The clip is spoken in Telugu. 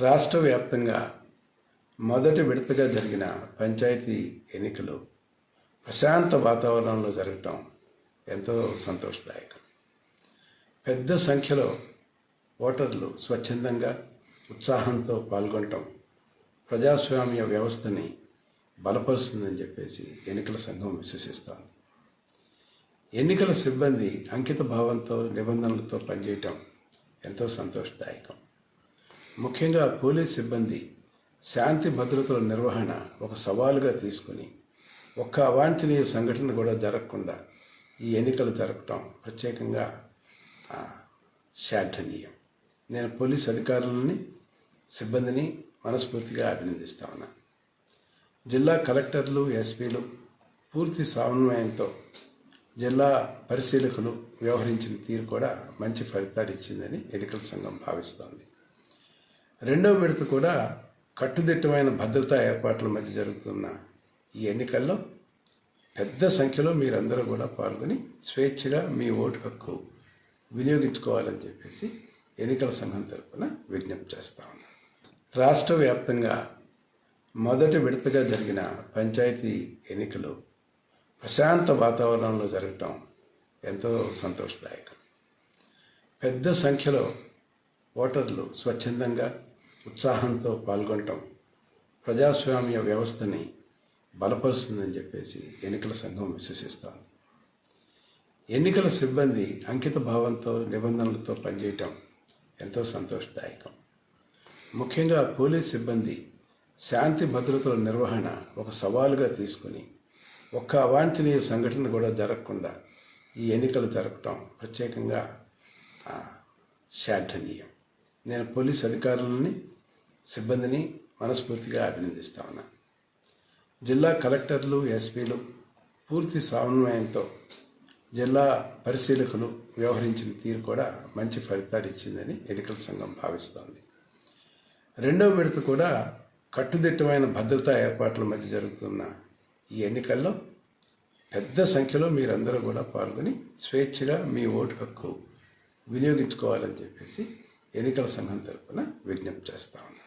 రాష్ట్ర వ్యాప్తంగా మొదటి విడతగా జరిగిన పంచాయతీ ఎన్నికలు ప్రశాంత వాతావరణంలో జరగటం ఎంతో సంతోషదాయకం. పెద్ద సంఖ్యలో ఓటర్లు స్వచ్ఛందంగా ఉత్సాహంతో పాల్గొనటం ప్రజాస్వామ్య వ్యవస్థని బలపరుస్తుందని చెప్పేసి ఎన్నికల సంఘం విశ్వసిస్తోంది. ఎన్నికల సిబ్బంది అంకిత భావంతో నిబంధనలతో పనిచేయటం ఎంతో సంతోషదాయకం. ముఖ్యంగా పోలీస్ సిబ్బంది శాంతి భద్రతల నిర్వహణ ఒక సవాలుగా తీసుకుని ఒక్క అవాంఛనీయ సంఘటన కూడా జరగకుండా ఈ ఎన్నికలు జరగటం ప్రత్యేకంగా శాఠనీయం నేను పోలీస్ అధికారులని సిబ్బందిని మనస్ఫూర్తిగా అభినందిస్తా ఉన్నాను జిల్లా కలెక్టర్లు ఎస్పీలు పూర్తి సమన్వయంతో జిల్లా పరిశీలకులు వ్యవహరించిన తీరు కూడా మంచి ఫలితాలు ఇచ్చిందని ఎన్నికల సంఘం భావిస్తోంది. రెండవ విడత కూడా కట్టుదిట్టమైన భద్రతా ఏర్పాట్ల మధ్య జరుగుతున్న ఈ ఎన్నికల్లో పెద్ద సంఖ్యలో మీరందరూ కూడా పాల్గొని స్వేచ్ఛగా మీ ఓటు హక్కు వినియోగించుకోవాలని చెప్పేసి ఎన్నికల సంఘం తరపున విజ్ఞప్తి చేస్తా ఉన్నాను. రాష్ట్ర వ్యాప్తంగా మొదటి విడతగా జరిగిన పంచాయతీ ఎన్నికలు ప్రశాంత వాతావరణంలో జరగటం ఎంతో సంతోషదాయకం. పెద్ద సంఖ్యలో ఓటర్లు స్వచ్ఛందంగా ఉత్సాహంతో పాల్గొనటం ప్రజాస్వామ్య వ్యవస్థని బలపరుస్తుందని చెప్పేసి ఎన్నికల సంఘం విశ్వసిస్తోంది. ఎన్నికల సిబ్బంది అంకిత భావంతో నిబంధనలతో పనిచేయటం ఎంతో సంతోషదాయకం. ముఖ్యంగా పోలీస్ సిబ్బంది శాంతి భద్రతల నిర్వహణ ఒక సవాలుగా తీసుకుని ఒక్క అవాంఛనీయ సంఘటన కూడా జరగకుండా ఈ ఎన్నికలు జరగటం ప్రత్యేకంగా ఆ, నేను పోలీస్ అధికారులని సిబ్బందిని మనస్ఫూర్తిగా అభినందిస్తా ఉన్నాను జిల్లా కలెక్టర్లు ఎస్పీలు పూర్తి సమన్వయంతో జిల్లా పరిశీలకులు వ్యవహరించిన తీరు కూడా మంచి ఫలితాలు ఇచ్చిందని ఎన్నికల సంఘం భావిస్తోంది. రెండవ విడత కూడా కట్టుదిట్టమైన భద్రతా ఏర్పాట్ల మధ్య జరుగుతున్న ఈ ఎన్నికల్లో పెద్ద సంఖ్యలో మీరందరూ కూడా పాల్గొని స్వేచ్ఛగా మీ ఓటు హక్కు వినియోగించుకోవాలని చెప్పేసి ఎన్నికల సంఘం తరపున విజ్ఞప్తి చేస్తా ఉన్నాను.